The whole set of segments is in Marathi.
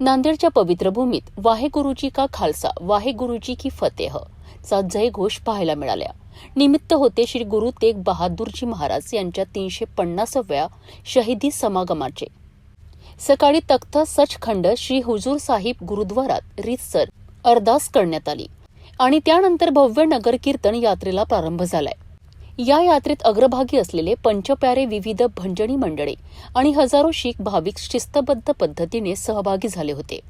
नांदेडच्या पवित्र भूमीत वाहेगुरुजी का खालसा वाहेगुरुजी की फतेह चा जयघोष पाहायला मिळाल्या. निमित्त होते श्री गुरु तेग बहादूरजी महाराज यांच्या तीनशे पन्नासाव्या शहीदी समागमाचे. सकाळी तख्त सचखंड श्री हुजूर साहिब गुरुद्वारात रीतसर अरदास करण्यात आली आणि त्यानंतर भव्य नगर कीर्तन यात्रेला प्रारंभ झालाय. या यात्रेत अग्रभागी असलेले पंचप्यारे विविध भंजनी मंडळे आणि हजारो शीख भाविक शिस्तबद्ध पद्धतीने सहभागी झाले होते.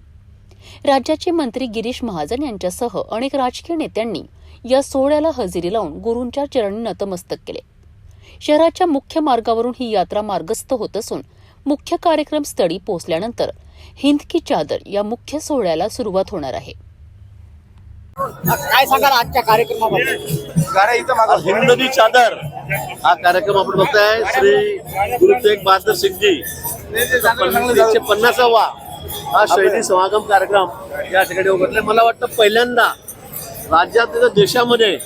राज्याचे मंत्री गिरीश महाजन यांच्यासह अनेक राजकीय नेत्यांनी या सोहळ्याला हजेरी लावून गुरूंच्या चरणी नतमस्तक केले. शहराच्या मुख्य मार्गावरून ही यात्रा मार्गस्थ होत असून मुख्य कार्यक्रम स्थळी पोहोचल्यानंतर हिंद की चादर या मुख्य सोहळ्याला सुरुवात होणार आहे. काय सांगाल आजच्या कार्यक्रमाबद्दल? हिंदनी चादर. हा कार्यक्रम आपण बघताय. श्री गुरु तेग बहादूर सिंगजी. एकशे पन्नासावा हा शैली समागम कार्यक्रम या ठिकाणी उघडलाय मला वाटतं पहिल्यांदा राज्यात देशामध्ये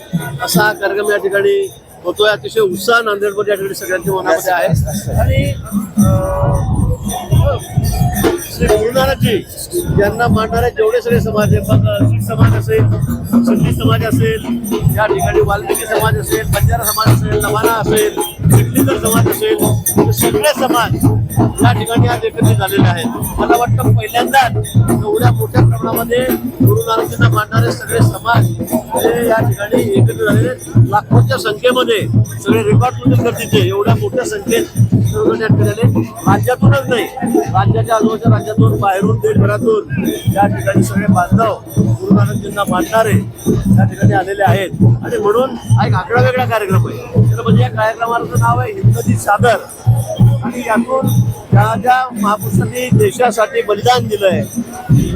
असा हा कार्यक्रम या ठिकाणी होतोय. अतिशय उत्साह नांदेडमध्ये या ठिकाणी सगळ्यांच्या मनामध्ये आहे. आणि गुरु श्री गुरुनानकजी यांना मानणारे जेवढे सगळे समाज आहेत शीख समाज असेल सिंधी समाज असेल या ठिकाणी वाल्मिकी समाज असेल बंजारा समाज असेल नवाना असेल चिखलीकर समाज असेल सगळे समाज या ठिकाणी आज एकत्रित झालेले आहेत. मला वाटतं पहिल्यांदाच एवढ्या मोठ्या प्रमाणामध्ये गुरु नानकजींना मानणारे सगळे समाज हे या ठिकाणी एकत्रित झालेले लाखोच्या संख्येमध्ये सगळे रेकॉर्डमध्ये गरजेचे एवढ्या मोठ्या संख्येत झाले. राज्यातूनच नाही राज्याच्या आजूबाजूच्या राज्यातून बाहेरून देशभरातून या ठिकाणी सगळे बांधव गुरु नानकजींना मानणारे या ठिकाणी आलेले आहेत. आणि म्हणून हा एक आगळा वेगळा कार्यक्रम आहे. तर म्हणजे या कार्यक्रमाचं नाव आहे हिंदी सादर. आणि यातून ज्या ज्या महापुरुषांनी देशासाठी बलिदान दिलंय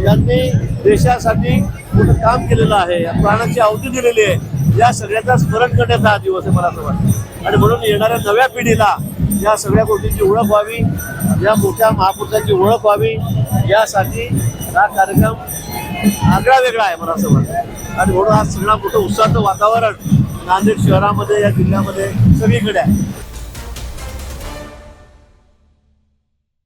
त्यांनी देशासाठी मोठं काम केलेलं आहे या प्राणाची आहुती दिलेली आहे या सगळ्याचा स्मरण करण्याचा हा दिवस आहे मला असं वाटतं. आणि म्हणून येणाऱ्या नव्या पिढीला या सगळ्या गोष्टींची ओळख व्हावी या मोठ्या महापुरुषांची ओळख व्हावी यासाठी हा कार्यक्रम आगळा वेगळा आहे मला असं वाटतं. आणि म्हणून हा सगळा मोठं उत्साहाचं वातावरण नांदेड शहरामध्ये या जिल्ह्यामध्ये सगळीकडे आहे.